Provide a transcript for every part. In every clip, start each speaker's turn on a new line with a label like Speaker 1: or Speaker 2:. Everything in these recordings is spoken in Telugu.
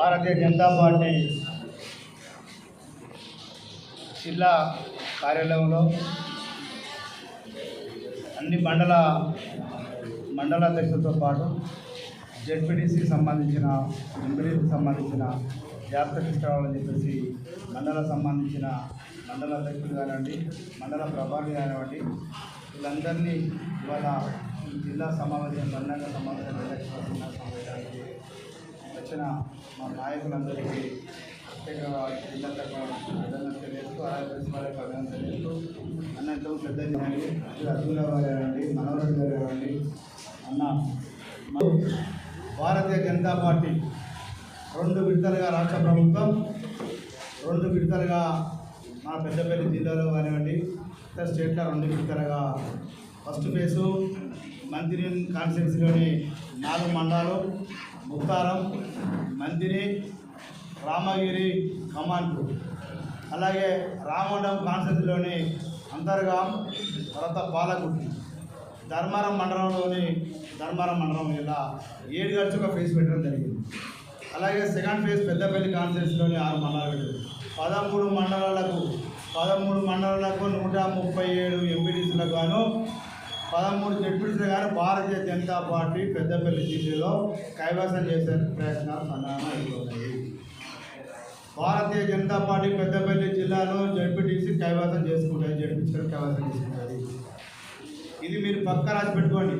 Speaker 1: భారతీయ జనతా పార్టీ జిల్లా కార్యాలయంలో అన్ని మండల మండల అధ్యక్షులతో పాటు జెడ్పీటీసీకి సంబంధించిన ఎంపీటీసీకి సంబంధించిన జాగ్రత్త తీసుకురావాలని చెప్పేసి మండల సంబంధించిన మండల అధ్యక్షులు కానివ్వండి మండల ప్రభావి కానివ్వండి వీళ్ళందరినీ ఇవాళ జిల్లా సమావేశం మండల సమావేశం సమావేశానికి వచ్చిన మా నాయకులందరికీ ప్రత్యేకంగా జిల్లా తెలియజేస్తూ అలాగే ప్రెస్ వారికి అభినందనలు తెలియజేస్తూ అన్న ఎంతో పెద్ద అర్జునరావు గారు కానివ్వండి మనోహర్ గారు కానివ్వండి అన్న భారతీయ జనతా పార్టీ రెండు విడతలుగా రాష్ట్ర ప్రభుత్వం రెండు విడతలుగా మన పెద్దపల్లి జిల్లాలో కానివ్వండి ఇతర స్టేట్లో రెండు విడతలుగా ఫస్ట్ ఫేజు మంత్రి కాన్స్టిట్యున్సీలోని నాలుగు మండలాలు ముక్తారం మందిరి రామగిరి కమాండ్పూర్ అలాగే రామగుండం కాన్సెప్ట్లోని అంతర్గాం తర్వాత పాలకుర్తి ధర్మారం మండలంలోని ధర్మారం మండలం ఇలా ఏడు కలిసి ఒక ఫేజ్ పెట్టడం జరిగింది. అలాగే సెకండ్ ఫేజ్ పెద్దపల్లి కాన్సెప్ట్లోని ఆరు మండలాలు. పెట్టారు పదమూడు మండలాలకు పదమూడు మండలాలకు నూట ముప్పై ఏడు ఎంపీటీసీలకు గాను పదమూడు జడ్పీటీసీలు గాను భారతీయ జనతా పార్టీ పెద్దపల్లి జిల్లాలో కైవసం చేసే ప్రయత్నాలు సన్నాహం అయిపోతాయి భారతీయ జనతా పార్టీ పెద్దపల్లి జిల్లాలో జడ్పీటీసీ కైవసం చేసుకుంటుంది జడ్పీసీలు కైవసం చేసుకుంటుంది ఇది మీరు పక్క రాసి పెట్టుకోండి.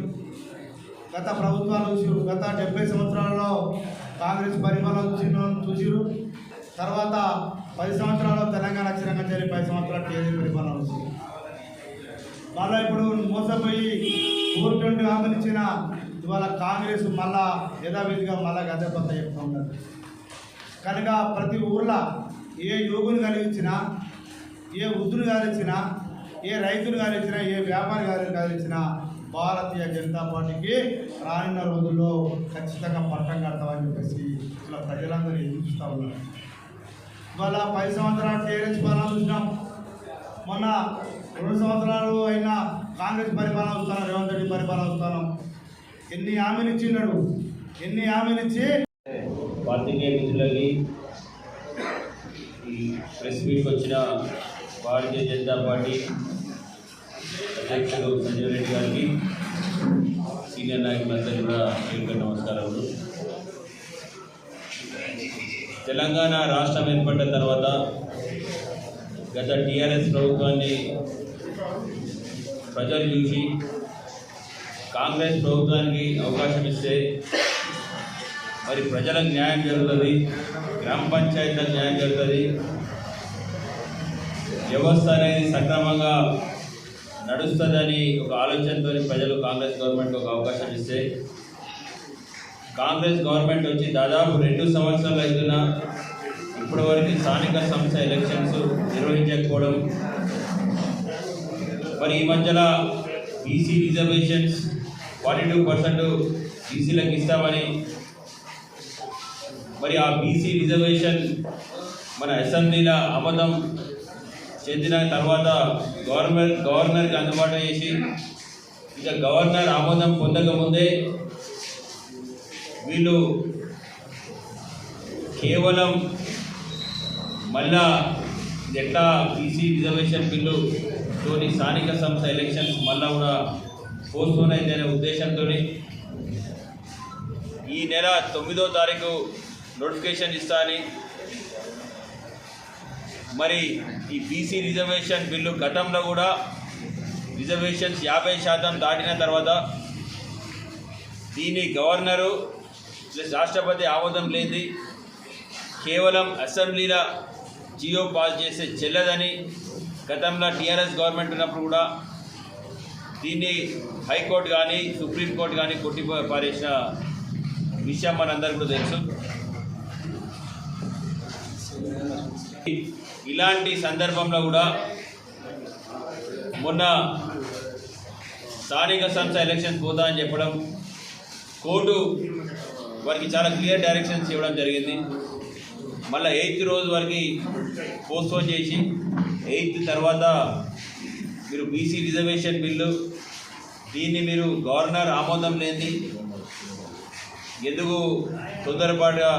Speaker 1: గత ప్రభుత్వాలు చూసిరు గత డెబ్బై సంవత్సరాలలో కాంగ్రెస్ పరిపాలన చూసిన చూసిరు. తర్వాత పది సంవత్సరాలు తెలంగాణ అక్షరంగా చేరి పది సంవత్సరాలు టీఆర్ఎస్ పరిపాలన వచ్చింది మళ్ళీ ఇప్పుడు మోసపోయి కోర్టు హామీలు ఇవాళ కాంగ్రెస్ మళ్ళా యథావిధిగా మళ్ళా గదే కొత్త చెప్తా ఉన్నారు. కనుక ప్రతి ఊర్లో ఏ యోగుని కలిగించినా ఏ వృద్ధులు గాలిచ్చినా ఏ రైతులు గాలిచ్చినా ఏ వ్యాపారి గారు గాలిచ్చినా భారతీయ జనతా పార్టీకి రానున్న రోజుల్లో ఖచ్చితంగా పట్టం కడతామని చెప్పేసి ఇలా ప్రజలందరూ ఎదురుస్తూ ఉన్నారు. ఇవాళ పది సంవత్సరాలు టీఆర్ఎస్ పాలన చూసినాం. మొన్న రెండు సంవత్సరాలు అయినా కాంగ్రెస్ పరిపాలన వస్తాను రేవంత్ రెడ్డి పరిపాలన వస్తాను ఎన్ని హామీలు ఇచ్చినాడు ఎన్ని హామీలు ఇచ్చి?
Speaker 2: పార్టీకే నిధులకి ఈ ప్రెస్ మీట్కి వచ్చిన భారతీయ జనతా పార్టీ అధ్యక్షుడు సంజయ్ రెడ్డి గారికి సీనియర్ నాయకులందరికీ కూడా పేరు నమస్కారములు. తెలంగాణ రాష్ట్రం ఏర్పడిన తర్వాత గత టీఆర్ఎస్ ప్రభుత్వాన్ని ప్రజల నుంచి కాంగ్రెస్ ప్రభుత్వానికి అవకాశం ఇస్తే మరి ప్రజలకు న్యాయం జరుగుతుంది గ్రామ పంచాయతీలకు న్యాయం జరుగుతుంది. వ్యవస్థ అనేది సక్రమంగా నడుస్తుందని ఒక ఆలోచనతో ప్రజలు కాంగ్రెస్ గవర్నమెంట్ ఒక అవకాశం ఇస్తే కాంగ్రెస్ గవర్నమెంట్ వచ్చి దాదాపు రెండు సంవత్సరాలు అవుతున్నా ఇప్పటివరకు స్థానిక సంస్థ ఎలక్షన్స్ నిర్వహించకపోవడం మరి ఈ మధ్యలో BC reservations forty two percent బీసీలకు ఇస్తామని మరి ఆ బీసీ రిజర్వేషన్ మన అసెంబ్లీలో ఆమోదం చెందిన తర్వాత గవర్నర్ గవర్నర్కి అందుబాటు చేసి ఇక గవర్నర్ ఆమోదం పొందకముందే వీళ్ళు కేవలం మళ్ళా ఎట్లా బీసీ రిజర్వేషన్ బిల్లు తోని స్థానిక సంస్థ ఎలక్షన్స్ మళ్ళా కూడా పోస్ట్పోన్ అయిందనే ఉద్దేశంతో ఈ నెల తొమ్మిదో తారీఖు నోటిఫికేషన్ ఇస్తా అని. మరి ఈ బీసీ రిజర్వేషన్ బిల్లు గతంలో కూడా రిజర్వేషన్స్ యాభై శాతం దాటిన తర్వాత దీని గవర్నరు ప్లస్ రాష్ట్రపతి ఆమోదం లేని కేవలం అసెంబ్లీలో జియో పాస్ చేస్తే చెల్లదని గతంలో టీఆర్ఎస్ గవర్నమెంట్ ఉన్నప్పుడు కూడా దీన్ని హైకోర్టు కానీ సుప్రీంకోర్టు కానీ కొట్టి పారేసిన విషయం మనందరికీ కూడా తెలుసు. ఇలాంటి సందర్భంలో కూడా మొన్న స్థానిక సంస్థ ఎలక్షన్స్ పోతా అని చెప్పడం కోర్టు వారికి చాలా క్లియర్ డైరెక్షన్స్ ఇవ్వడం జరిగింది. మళ్ళీ ఎయిత్ రోజు వరకు పోస్ట్పోన్ చేసి ఎయిత్ తర్వాత మీరు బీసీ రిజర్వేషన్ బిల్లు దీన్ని మీరు గవర్నర్ ఆమోదం లేని ఎందుకు తొందరపాటుగా